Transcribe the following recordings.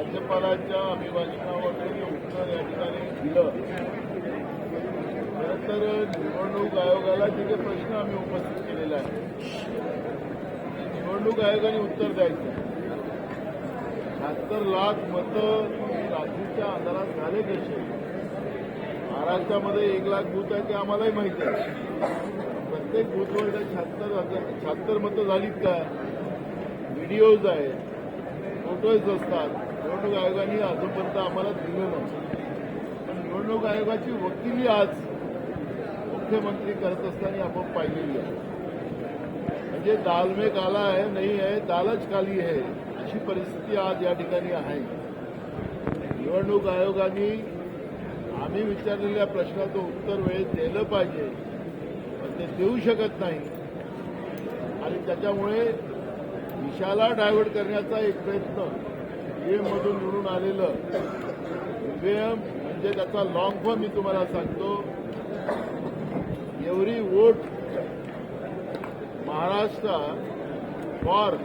राज्यपालांच्या अभिभाषणावर जे उत्तर या ठिकाणी दिलं. नंतर निवडणूक आयोगाला जे काही प्रश्न आम्ही उपस्थित केलेले आहेत ते निवडणूक आयोगाने उत्तर द्यायचं. शहात्तर लाख मतं रात्रीच्या आधारात झाले कसे? महाराष्ट्रामध्ये एक लाख बूथ आहे ते आम्हालाही माहिती आहे. प्रत्येक बूथवर शहात्तर शहात्तर मतं झालीत का? व्हिडिओज आहेत फोटोज असतात. निवडणूक आयोगाने अजूनपर्यंत आम्हाला दिलं नव्हतं. पण निवडणूक आयोगाची वकिली आज मुख्यमंत्री करत असताना आपण पाहिलेली आहे. म्हणजे दाल में काला आहे नाही आहे दालच काली आहे अशी परिस्थिती आज या ठिकाणी आहे. निवडणूक आयोगाने आम्ही विचारलेल्या प्रश्नाचं उत्तर वेळेत दिलं पाहिजे पण ते देऊ शकत नाही. आणि त्याच्यामुळे दिशाला डायव्हर्ट करण्याचा एक प्रयत्न ईव्हीएममधून निवडून आलेलं. ईव्हीएम म्हणजे त्याचा लॉंग फॉर्म मी तुम्हाला सांगतो. Every vote Maharashtra for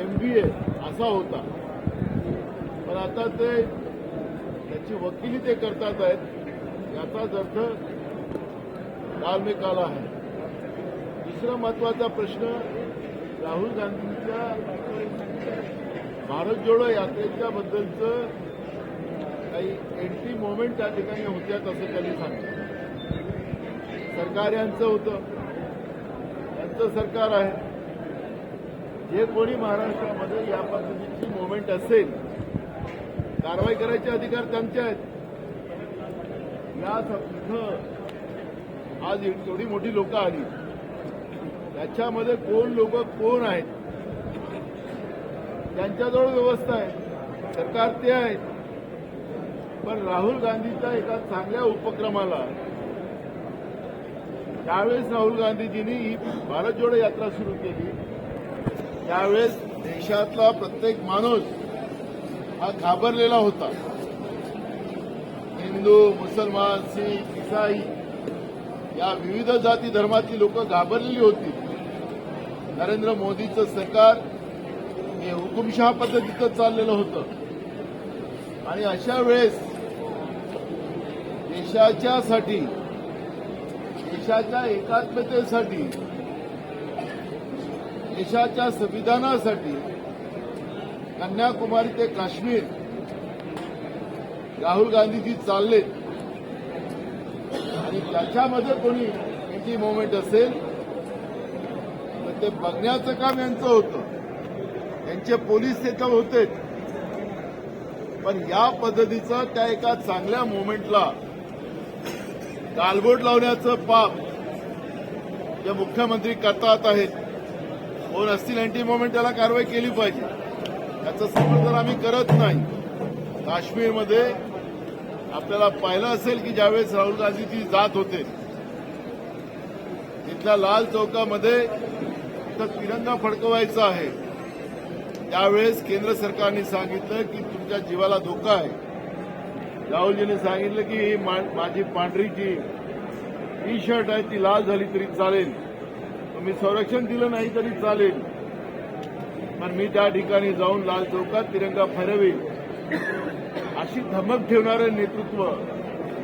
M B A असा होता. पण आता ते त्याची वकिली ते करतात आहेत. याचाच अर्थ धार्मिक आला आहे. दुसरा महत्त्वाचा प्रश्न राहुल गांधींच्या भारत जोडो यात्रेच्या बद्दलचं काही एंट्री मोमेंट त्या ठिकाणी होत्यात असं त्यांनी सांगितलं. सरकार यांचं होतं. त्यांचं सरकार आहे. जे कोणी महाराष्ट्रामध्ये या पद्धतीची मोमेंट असेल कारवाई करायचे अधिकार त्यांचे आहेत. या इथं आज एवढी मोठी लोक आली. त्याच्यामध्ये कोण लोक कोण आहेत? त्यांच्याजवळ व्यवस्था आहे. सरकार ते आहेत पण राहुल गांधीच्या एका चांगल्या उपक्रमाला त्यावेळेस राहुल गांधीजींनी ही भारत जोडो यात्रा सुरू केली त्यावेळेस देशातला प्रत्येक माणूस हा घाबरलेला होता. हिंदू मुसलमान शीख इसाई या विविध जाती धर्मातली लोक घाबरलेली होती. नरेंद्र मोदीचं सरकार हुकुमशहा पद्धतीचं चाललेलं होतं. आणि अशा वेळेस देशाच्यासाठी देशाच्या एकात्मतेसाठी देशाच्या संविधानासाठी कन्याकुमारी ते काश्मीर राहुल गांधीजी चाललेत आणि त्याच्यामध्ये कोणी एंटी मोमेंट असेल? तर ते बघण्याचं काम यांचं होतं. त्यांचे पोलीस त्याच्यावर होते. पण या पद्धतीचं त्या एका चांगल्या मोमेंटला गालबोट लावण्याचं पाप जे मुख्यमंत्री करतात आहेत कोण असतील अँटी मोमेंट त्याला कारवाई केली पाहिजे. याचं समर्थन आम्ही करत नाही. काश्मीरमध्ये आपल्याला पाहिलं असेल की ज्यावेळेस राहुल गांधीजी जात होते तिथल्या लाल चौकामध्ये तर तिरंगा फडकवायचा आहे. त्यावेळेस केंद्र सरकारने सांगितलं की तुमच्या जीवाला धोका आहे. राहुलजीने सांगितलं की ही मा- माझी पांढरी जी टी शर्ट आहे ती लाल झाली तरी चालेल. तुम्ही संरक्षण दिलं नाही तरी चालेल. पण मी त्या ठिकाणी जाऊन लाल चौकात तिरंगा फरवेल अशी धमक ठेवणारं नेतृत्व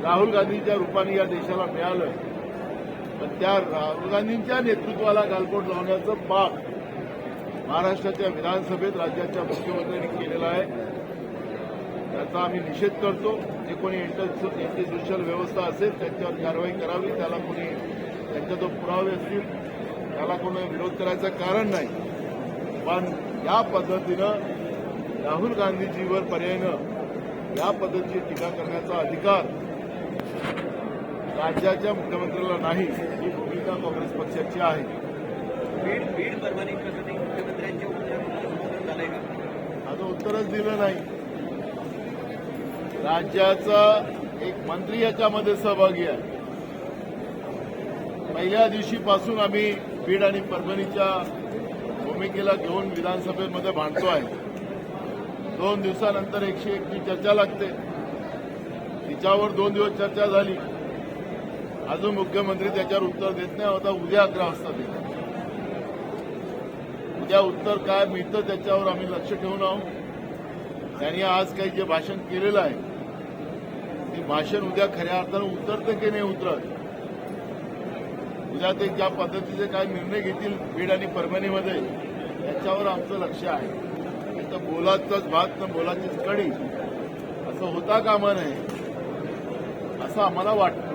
राहुल गांधीच्या रूपाने या देशाला मिळालं. पण त्या राहुल गांधींच्या नेतृत्वाला गालबोट लावण्याचं पाप महाराष्ट्राच्या विधानसभेत राज्याच्या मुख्यमंत्र्यांनी केलेला आहे. त्याचा आम्ही निषेध करतो. जे कोणी इंटिट्युशनल व्यवस्था असेल त्यांच्यावर कारवाई करावी. त्याला कोणी त्यांच्या जो पुरावे असतील त्याला कोणी विरोध करायचं कारण नाही. पण या पद्धतीनं राहुल गांधीजीवर पर्यायनं या पद्धतीची टीका करण्याचा अधिकार राज्याच्या मुख्यमंत्र्याला नाही ही भूमिका काँग्रेस पक्षाची आहे. बीड बीड परभणी प्रकरणी मुख्यमंत्र्यांच्या उत्तर झालंय का माझं उत्तरच दिलं नाही. राज्याचा एक मंत्री याच्यामध्ये सहभागी आहे. पहिल्या दिवशीपासून आम्ही बीड आणि परभणीच्या भूमिकेला घेऊन विधानसभेमध्ये भांडतो आहे. दोन दिवसानंतर एकशे एकची चर्चा लागते. तिच्यावर दोन दिवस चर्चा झाली. अजून मुख्यमंत्री त्याच्यावर उत्तर देत नाही होता उद्या अकरा वाजता देतात उद्या उत्तर काय मिळतं त्याच्यावर आम्ही लक्ष ठेवून आहोत. त्यांनी आज काही जे भाषण केलेलं आहे ते भाषण उद्या खऱ्या अर्थानं उतरतं की नाही उतरत? उद्या ते ज्या पद्धतीचे काय निर्णय घेतील बीड आणि परभणीमध्ये याच्यावर आमचं लक्ष आहे. तर बोलाचाच भात तर बोलाचीच कडी असं होता कामा नये असं आम्हाला वाटतं.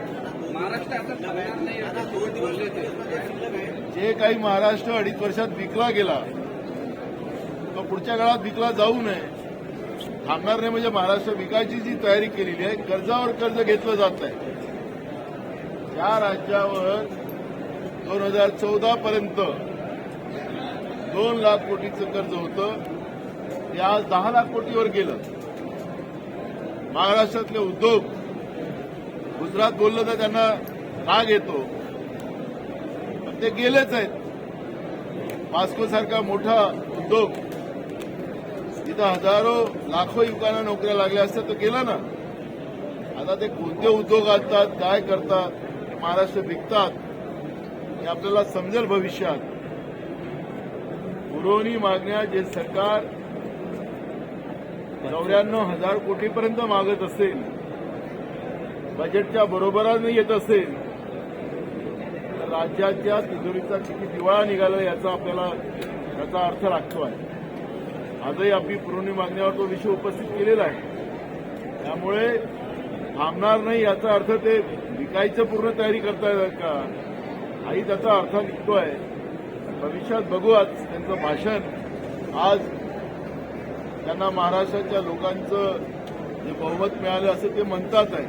जे काही महाराष्ट्र अडीच वर्षात विकला गेला तो पुढच्या काळात विकला जाऊ नये. थांबणार नाही म्हणजे महाराष्ट्र विकायची जी तयारी केलेली आहे कर्जावर कर्ज घेतलं जात आहे या राज्यावर दोन हजार चौदा पर्यंत दोन लाख कोटीचं कर्ज होतं. ते आज दहा लाख कोटीवर गेलं. महाराष्ट्रातले उद्योग गुजरात बोललं तर त्यांना राग येतो. ते गेलेच आहेत. मास्को सारखा मोठा उद्योग तिथं हजारो लाखो युवकांना नोकऱ्या लागल्या असत्या तो गेला ना. आता ते कोणते उद्योग आणतात काय करतात महाराष्ट्र विकतात हे आपल्याला समजेल भविष्यात. पुरवणी मागण्या जे सरकार चौऱ्याण्णव हजार कोटीपर्यंत मागत असेल बजेटच्या बरोबराने येत असेल तर राज्याच्या तिजोरीचा किती दिवाळा निघाला याचा आपल्याला याचा अर्थ लागतो आहे आजही आपली पुरवणी मागण्यावर तो विषय उपस्थित केलेला आहे. त्यामुळे थांबणार नाही याचा अर्थ ते विकायचं पूर्ण तयारी करतायत का? हाही त्याचा अर्थ निघतोय भविष्यात बघू आज त्यांचं भाषण. आज त्यांना महाराष्ट्राच्या लोकांचं जे बहुमत मिळालं असं ते म्हणतात आहे.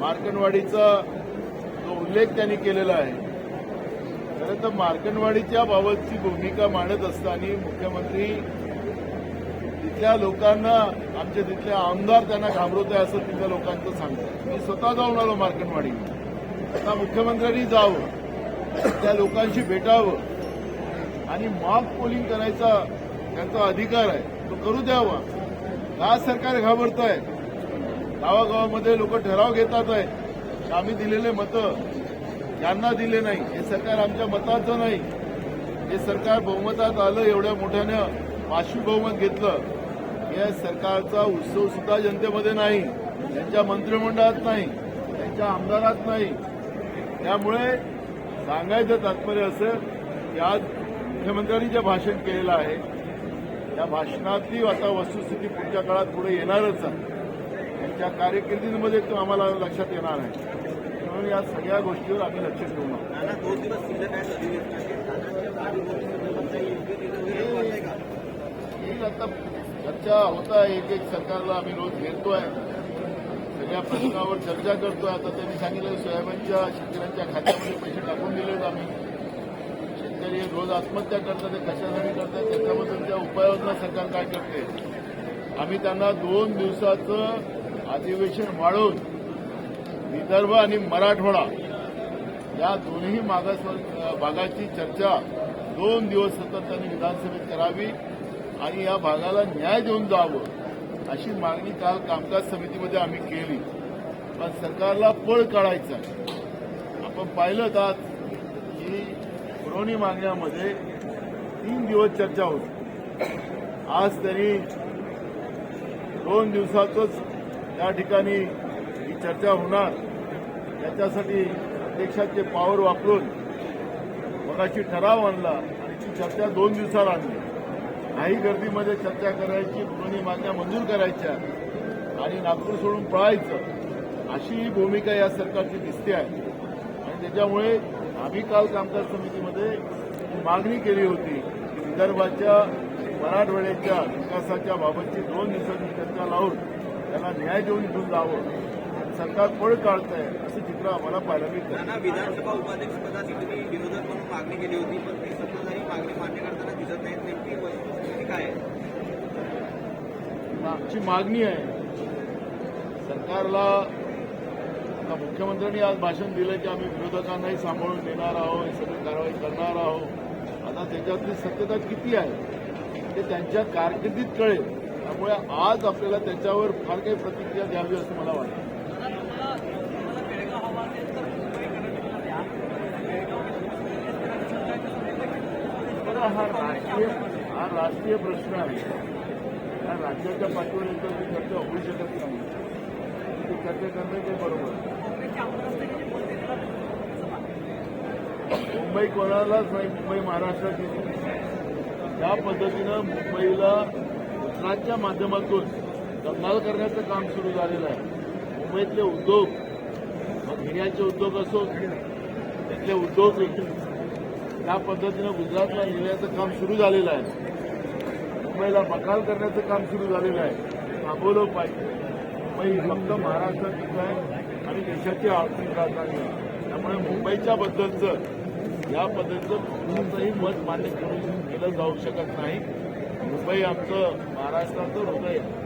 मार्कणवाडीचा जो उल्लेख त्यांनी केलेला आहे. खरं तर मार्कनवाडीच्या बाबतची भूमिका मांडत असताना मुख्यमंत्री तिथल्या लोकांना आमचे तिथले आमदार त्यांना घाबरवत आहे असं तिथल्या लोकांचं सांगतात. मी स्वतः जाऊन आलो मार्केटवाडी आता मुख्यमंत्र्यांनी जावं त्या लोकांशी भेटावं आणि मॉक पोलिंग करायचा त्यांचा अधिकार आहे. तो करू द्यावा. का सरकार घाबरत आहे गावागावामध्ये लोक ठराव घेतात आहे. आम्ही दिलेले मतं यांना दिले नाही. हे सरकार आमच्या मताचं नाही. हे सरकार बहुमतात आलं एवढ्या मोठ्यानं पाचवी बहुमत घेतलं. या सरकारचा उत्सव सुद्धा जनतेमध्ये नाही त्यांच्या मंत्रिमंडळात नाही त्यांच्या आमदारात नाही. त्यामुळे सांगायचं तात्पर्य असं की आज मुख्यमंत्र्यांनी जे भाषण केलेलं आहे त्या भाषणातली आता वस्तुस्थिती पुढच्या काळात पुढे येणारच आहे. त्यांच्या कारकिर्दीमध्ये तो आम्हाला लक्षात येणार आहे. म्हणून या सगळ्या गोष्टीवर आम्ही लक्ष का येईल आता चर्चा होत आहे एक एक सरकारला आम्ही रोज घेतोय. सगळ्या प्रश्नावर चर्चा करतोय. आता त्यांनी सांगितलं सोयाबीनच्या शेतकऱ्यांच्या खात्यामध्ये पैसे टाकून दिलेत आम्ही. शेतकरी रोज आत्महत्या करतात ते कशासाठी करतात त्याच्याबद्दलच्या उपाययोजना सरकार काय करते? आम्ही त्यांना दोन दिवसाचं अधिवेशन वाढवून विदर्भ आणि मराठवाडा या दोन्ही मागास भागाची चर्चा दोन दिवस सतत त्यांनी विधानसभेत करावी. आणि या भागाला न्याय देऊन जावं अशी मागणी काल कामकाज समितीमध्ये आम्ही केली. पण सरकारला पळ काढायचा. आपण पाहिलं आज की पुरवणी मागण्यामध्ये तीन दिवस चर्चा होती. आज त्यांनी दोन दिवसातच या ठिकाणी ही चर्चा होणार. याच्यासाठी अध्यक्षाचे पॉवर वापरून मगाशी ठराव आणला आणि ती चर्चा दोन दिवसात आणली. काही गर्दीमध्ये चर्चा करायची पुरवणी मागण्या मंजूर करायच्या आणि नागपूर सोडून पळायचं अशी ही भूमिका या सरकारची दिसते आहे. आणि त्याच्यामुळे आम्ही काल कामकाज समितीमध्ये मागणी केली होती की विदर्भाच्या मराठवाड्याच्या विकासाच्या बाबतची दोन दिवसांची चर्चा लावून त्यांना न्याय देऊन घेऊन जावं. सरकार पळ काढत आहे असं चित्र आम्हाला पाहायला मिळतं विधानसभा उपाध्यक्ष तुम्ही विरोधक म्हणून मागणी केली होती पण ती सत्ताधारी मागणी मान्य करताना दिसत नाहीत नेमकी वस्तुस्थिती काय आहे आमची मागणी आहे. सरकारला आता मुख्यमंत्र्यांनी आज भाषण दिलं की आम्ही विरोधकांनाही सांभाळून देणार आहोत ही सगळी कारवाई करणार आहोत. आता त्याच्यातली सत्यता किती आहे? ते त्यांच्या कारकिर्दीत कळेल. त्यामुळे आज आपल्याला त्याच्यावर फार काही प्रतिक्रिया द्यावी असं मला वाटतं. हा राष्ट्रीय हा राष्ट्रीय प्रश्न आहे. या राज्याच्या पाठीवर येतो ती चर्चा होऊ शकत नाही ती चर्चा करणं ते बरोबर. मुंबई कोणालाच नाही मुंबई महाराष्ट्राची. त्या पद्धतीनं मुंबईला गुजरातच्या माध्यमातून दंगाल करण्याचं काम सुरू झालेलं आहे. मुंबईतले उद्योग मग हिऱ्याचे उद्योग असो तिथले उद्योग त्या पद्धतीनं गुजरातला हिऱ्याचं काम सुरू झालेलं आहे मुंबईला बकाल करण्याचं काम सुरू झालेलं आहे. थांबवलं पाहिजे. मुंबई फक्त महाराष्ट्रात आहे आणि देशाची आर्थिक राजधानी आहे. त्यामुळे मुंबईच्या बद्दलचं या पद्धतीचं कोणाचंही मत मान्य करून केलं जाऊ शकत नाही. मुंबई आमचं महाराष्ट्राचं हृदय आहे.